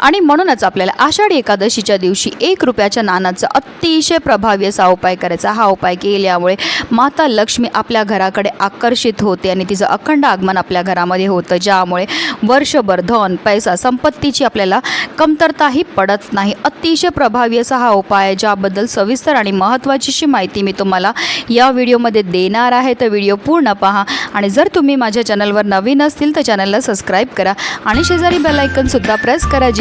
आणि म्हणूनच आपल्याला आषाढी एकादशीच्या दिवशी एक रुपयाच्या नाण्याचा अतिशय प्रभावी असा उपाय करायचा. हा उपाय केल्यामुळे माता लक्ष्मी आपल्या घराकडे आकर्षित होते आणि तिचं अखंड आगमन आपल्या घरामध्ये होतं. ज्यामुळे वर्षभर धन पैसा संपत्तीची आपल्याला कमतरताही पडत नाही. अतिशय प्रभावी असा हा उपाय आहे ज्याबद्दल सविस्तर आणि महत्त्वाचीशी माहिती मी तुम्हाला या व्हिडिओमध्ये देणार आहे. तर व्हिडिओ पूर्ण पहा आणि जर तुम्ही माझ्या चॅनलवर नवीन असतील तर चॅनलला सबस्क्राईब करा आणि शेजारी बेलायकनसुद्धा प्रेस करा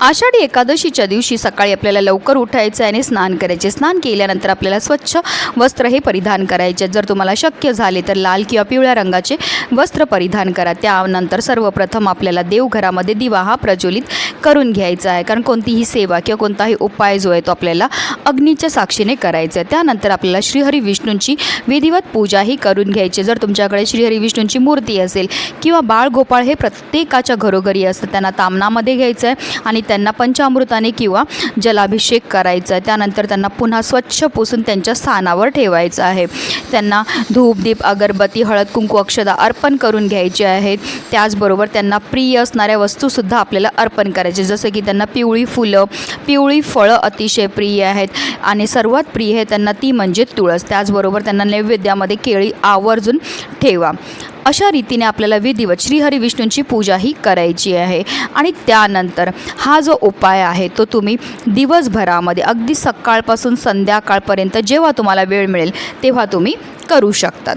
आषाढी एकादशीच्या दिवशी सकाळी आपल्याला लवकर उठायचं आहे आणि स्नान करायचे. स्नान केल्यानंतर आपल्याला स्वच्छ वस्त्र हे परिधान करायचे. जर तुम्हाला शक्य झाले तर लाल किंवा पिवळ्या रंगाचे वस्त्र परिधान करा. त्यानंतर सर्वप्रथम आपल्याला देवघरामध्ये दिवा हा प्रज्वलित करून घ्यायचा आहे. कारण कोणतीही सेवा किंवा कोणताही उपाय जो आहे तो आपल्याला अग्नीच्या साक्षीने करायचा आहे. त्यानंतर आपल्याला श्रीहरी विष्णूंची विधिवत पूजाही करून घ्यायची. जर तुमच्याकडे श्रीहरी विष्णूंची मूर्ती असेल किंवा बाळगोपाळ हे प्रत्येकाच्या घरोघरी असतं त्यांना तामनामध्ये घ्यायचं आहे आणि त्यांना पंचामृताने किंवा जलाभिषेक करायचा आहे. त्यानंतर त्यांना पुन्हा स्वच्छ पुसून त्यांच्या स्थानावर ठेवायचं आहे. त्यांना धूप दीप अगरबत्ती हळद कुंकू अक्षदा अर्पण करून घ्यायचे आहेत. त्याचबरोबर त्यांना प्रिय असणाऱ्या वस्तूसुद्धा आपल्याला अर्पण करायचे. जसं की त्यांना पिवळी फुलं पिवळी फळं अतिशय प्रिय आहेत. आणि सर्वात प्रिय आहे त्यांना ती म्हणजे तुळस. त्याचबरोबर त्यांना नैवेद्यामध्ये केळी आवर्जून ठेवा. अशा रीतीने आपल्याला विधिवत श्रीहरी विष्णूंची पूजा ही करायची आहे. आणि त्यानंतर हा जो उपाय आहे तो तुम्ही दिवसभरामध्ये अगदी सकाळपासून संध्याकाळपर्यंत जेव्हा तुम्हाला वेळ मिळेल तेव्हा तुम्ही करू शकतात.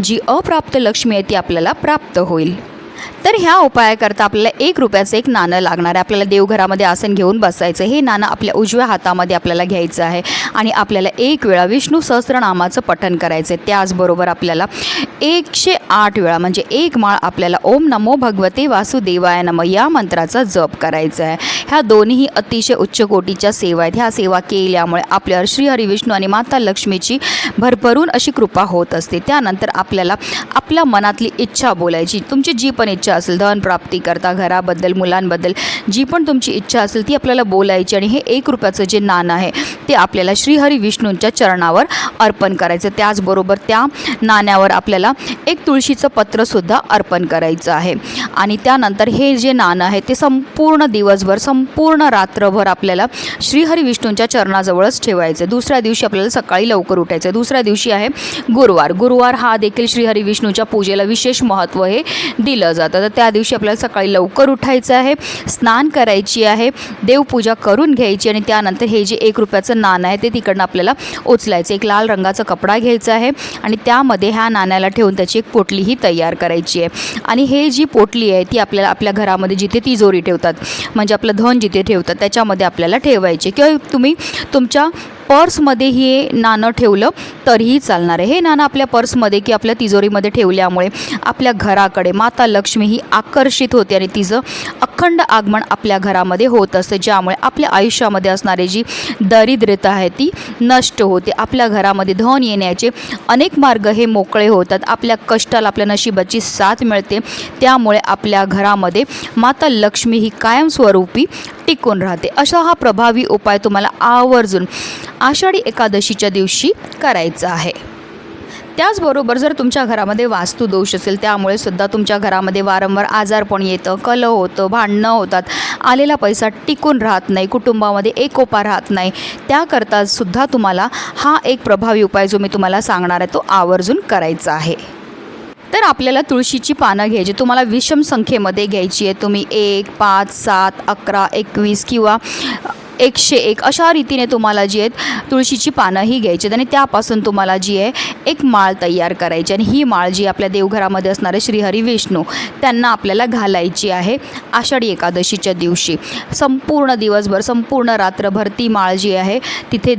जी अप्राप्त लक्ष्मी आहे ती आपल्याला प्राप्त होईल. तर ह्या उपायाकरता आपल्याला एक रुपयाचं एक नाणं लागणार आहे. आपल्याला देवघरामध्ये आसन घेऊन बसायचं हे नाणं आपल्या उजव्या हातामध्ये आपल्याला घ्यायचं आहे. आणि आपल्याला एक वेळा विष्णू सहस्रनामाचं पठण करायचं आहे त्याचबरोबर आपल्याला एकशे आठ वेळा म्हणजे एक माळ आपल्याला ओम नमो भगवते वासुदेवाय नम या मंत्राचा जप करायचा आहे. ह्या दोन्हीही अतिशय उच्च कोटीच्या सेवा आहेत. ह्या सेवा केल्यामुळे आपल्यावर श्रीहरी विष्णू आणि माता लक्ष्मीची भरभरून अशी कृपा होत असते. त्यानंतर आपल्याला आपल्या मनातली इच्छा बोलायची. तुमची जी पण इच्छा असेल धन प्राप्ती करता घराबद्दल मुलांबद्दल जी पण तुमची इच्छा असेल ती आपल्याला बोलायची आणि हे एक रुपयाचं जे नाणं आहे ते आपल्याला श्रीहरी विष्णूंच्या चरणावर अर्पण करायचं. त्याचबरोबर त्या नाण्यावर आपल्याला एक तुळशीचं पत्रसुद्धा अर्पण करायचं आहे. आणि त्यानंतर हे जे नाणं आहे ते संपूर्ण दिवसभर संपूर्ण रात्रभर आपल्याला श्रीहरी विष्णूंच्या चरणाजवळच ठेवायचं. दुसऱ्या दिवशी आपल्याला सकाळी लवकर उठायचं. दुसऱ्या दिवशी आहे गुरुवार. गुरुवार हा देखील श्रीहरी विष्णूच्या पूजेला विशेष महत्त्व हे दिलं जातं. तर त्या दिवशी आपल्याला सकाळी लवकर उठायचं आहे स्नान करायची आहे देवपूजा करून घ्यायची आणि त्यानंतर हे जे एक रुपयाचं नाणं आहे ते तिकडनं आपल्याला उचलायचं एक लाल रंगाचा कपडा घ्यायचा आहे आणि त्यामध्ये ह्या नाण्याला ठेवून त्याची एक पोटलीही तयार करायची आहे. आणि हे जी पोटली आहे ती आपल्याला आपल्या घरामध्ये जिथे तिजोरी ठेवतात म्हणजे आपलं धन जिथे ठेवतात त्याच्यामध्ये आपल्याला ठेवायचे किंवा तुम्ही तुमच्या पर्समध्ये हे नाणं ठेवलं तरीही चालणार आहे. हे नाणं आपल्या पर्समध्ये की आपल्या तिजोरीमध्ये ठेवल्यामुळे आपल्या घराकडे माता लक्ष्मी ही आकर्षित होते आणि तिचं अखंड आगमन आपल्या घरामध्ये होत असते. ज्यामुळे आपल्या आयुष्यामध्ये असणारी जी दरिद्रता आहे ती नष्ट होते. आपल्या घरामध्ये धन येण्याचे अनेक मार्ग हे मोकळे होतात. आपल्या कष्टाला आपल्या नशिबाची साथ मिळते. त्यामुळे आपल्या घरामध्ये माता लक्ष्मी ही कायमस्वरूपी टिकून राहते. असा हा प्रभावी उपाय तुम्हाला आवर्जून आषाढी एकादशीच्या दिवशी करायचं आहे. त्याचबरोबर जर तुमच्या घरामध्ये वास्तुदोष असेल त्यामुळे सुद्धा तुमच्या घरामध्ये वारंवार आजारपण येतं कलह होतं भांडणं होतात आलेला पैसा टिकून राहत नाही कुटुंबामध्ये एकोपा राहत नाही त्याकरता सुद्धा तुम्हाला हा एक प्रभावी उपाय जो मी तुम्हाला सांगणार आहे तो आवर्जून करायचा आहे. तर आपल्याला तुळशीची पानं घ्यायची तुम्हाला विषम संख्येमध्ये घ्यायची आहे तुम्ही एक पाच सात अकरा एकवीस किंवा एकशे एक. अशा रीतीने तुम्हाला जी आहेत तुळशीची पानं ही घ्यायची आहेत आणि त्यापासून तुम्हाला जी आहे एक माळ तयार करायची आणि ही माळ जी आपल्या देवघरामध्ये असणारे श्रीहरी विष्णू त्यांना आपल्याला घालायची आहे आषाढी एकादशीच्या दिवशी. संपूर्ण दिवसभर संपूर्ण रात्रभर ती माळ जी आहे तिथे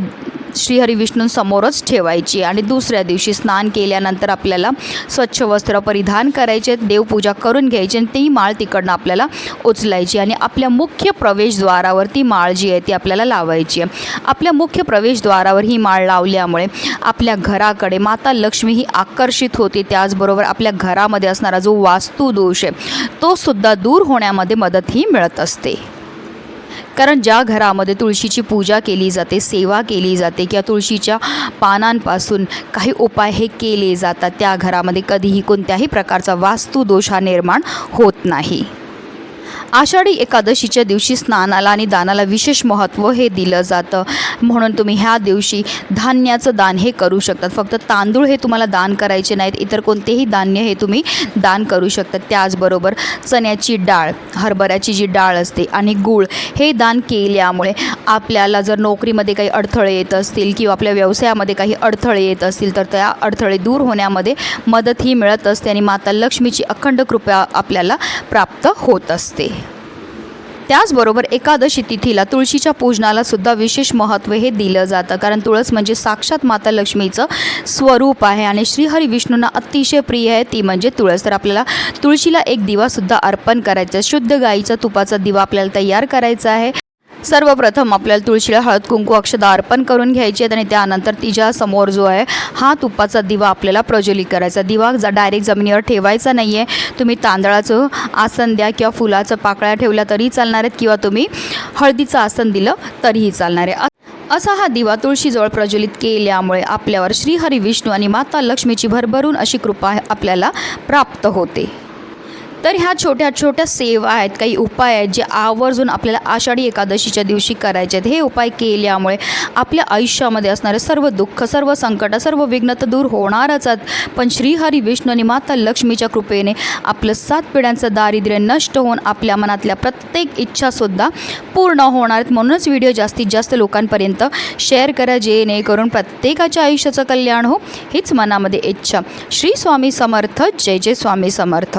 श्रीहरिविष्णूंसमोरच ठेवायची आणि दुसऱ्या दिवशी स्नान केल्यानंतर आपल्याला स्वच्छ वस्त्र परिधान करायचे देवपूजा करून घ्यायची आणि ती माळ तिकडनं आपल्याला उचलायची आणि आपल्या मुख्य प्रवेशद्वारावर ती माळ जी आहे ती आपल्याला लावायची आहे. आपल्या मुख्य प्रवेशद्वारावर ही माळ लावल्यामुळे आपल्या घराकडे माता लक्ष्मी ही आकर्षित होते. त्याचबरोबर आपल्या घरामध्ये असणारा जो वास्तुदोष आहे तो सुद्धा दूर होण्यामध्ये मदतही मिळत असते. कारण ज्या घरामध्ये तुळशीची पूजा केली जाते सेवा केली जाते किंवा तुळशीच्या पानांपासून काही उपाय हे केले जातात त्या घरामध्ये कधीही कोणत्याही प्रकारचा वास्तुदोष हा निर्माण होत नाही. आषाढी एकादशीच्या दिवशी स्नानाला आणि दानाला विशेष महत्त्व हे दिलं जातं. म्हणून तुम्ही ह्या दिवशी धान्याचं दान हे करू शकतात. फक्त तांदूळ हे तुम्हाला दान करायचे नाहीत इतर कोणतेही धान्य हे तुम्ही दान करू शकतात. त्याचबरोबर चण्याची डाळ हरभऱ्याची जी डाळ असते आणि गूळ हे दान केल्यामुळे आपल्याला जर नोकरीमध्ये काही अडथळे येत असतील किंवा आपल्या व्यवसायामध्ये काही अडथळे येत असतील तर त्या अडथळे दूर होण्यामध्ये मदत ही मिळत असते आणि माता लक्ष्मीची अखंड कृपा आपल्याला प्राप्त होत असते. त्याचबरोबर एकादशी तिथीला तुळशीच्या पूजनाला सुद्धा विशेष महत्त्व हे दिलं जातं. कारण तुळस म्हणजे साक्षात माता लक्ष्मीचं स्वरूप आहे आणि श्रीहरी विष्णूंना अतिशय प्रिय आहे. ती म्हणजे तुळस. तर आपल्याला तुळशीला एक दिवासुद्धा अर्पण करायचा आहे. शुद्ध गाईचा तुपाचा दिवा आपल्याला तयार करायचा आहे. सर्वप्रथम आपल्याला तुळशीला हळद कुंकू अक्षदा अर्पण करून घ्यायची आहेत आणि त्यानंतर तिच्या समोर जो आहे हा तुपाचा दिवा आपल्याला प्रज्वलित करायचा दिवा जा डायरेक्ट जमिनीवर ठेवायचा नाही आहे तुम्ही तांदळाचं आसन द्या किंवा फुलाचं पाकळ्या ठेवल्या तरी चालणार आहेत किंवा तुम्ही हळदीचं आसन दिलं तरीही चालणार आहे. असा हा दिवा तुळशीजवळ प्रज्वलित केल्यामुळे आपल्यावर श्रीहरी विष्णू आणि माता लक्ष्मीची भरभरून अशी कृपा आपल्याला प्राप्त होते. तर ह्या छोट्या छोट्या सेवा आहेत काही उपाय आहेत जे आवर्जून आपल्याला आषाढी एकादशीच्या दिवशी करायचे आहेत. हे उपाय केल्यामुळे आपल्या आयुष्यामध्ये असणारे सर्व दुःख सर्व संकट सर्व विघ्न तर दूर होणारच आहेत. पण श्रीहरी विष्णू आणि माता लक्ष्मीच्या कृपेने आपलं सात पिढ्यांचं दारिद्र्य नष्ट होऊन आपल्या मनातल्या प्रत्येक इच्छासुद्धा पूर्ण होणार आहेत. म्हणूनच व्हिडिओ जास्तीत जास्त लोकांपर्यंत शेअर करा जेणेकरून प्रत्येकाच्या आयुष्याचं कल्याण हो. हीच मनामध्ये इच्छा. श्री स्वामी समर्थ. जय जय स्वामी समर्थ.